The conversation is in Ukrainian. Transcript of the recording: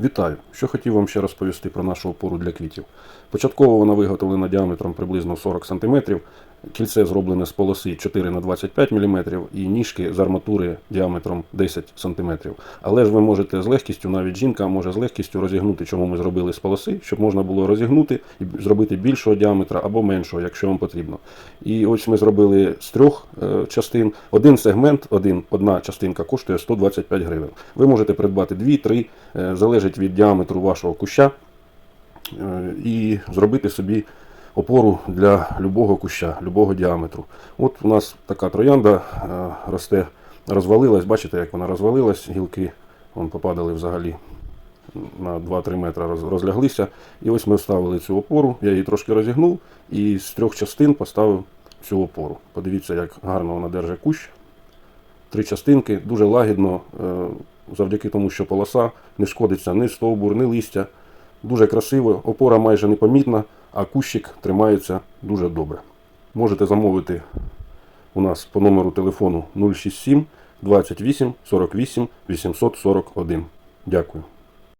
Вітаю! Що хотів вам ще розповісти про нашу опору для квітів. Початково вона виготовлена діаметром приблизно 40 см, кільце зроблене з полоси 4 на 25 мм і ніжки з арматури діаметром 10 см. Але ж ви можете з легкістю, навіть жінка може з легкістю розігнути, чому ми зробили з полоси, щоб можна було розігнути і зробити більшого діаметра або меншого, якщо вам потрібно. І ось ми зробили з трьох е, частин. Один сегмент, один, одна частинка коштує 125 гривень. Ви можете придбати 2-3, е, залежить від діаметру вашого куща, е, і зробити собі опору для любого куща, любого діаметру. От у нас така троянда е, росте, розвалилась, бачите, як вона розвалилась, гілки вон, попадали взагалі на 2-3 метри розляглися. І ось ми вставили цю опору, я її трошки розігнув і з трьох частин поставив цю опору. Подивіться, як гарно вона держить кущ. Три частинки, дуже лагідно, е, завдяки тому, що полоса не шкодиться ні стовбур, ні листя. Дуже красиво, опора майже непомітна, а кущик тримається дуже добре. Можете замовити у нас по номеру телефону 067 28 48 841. Дякую.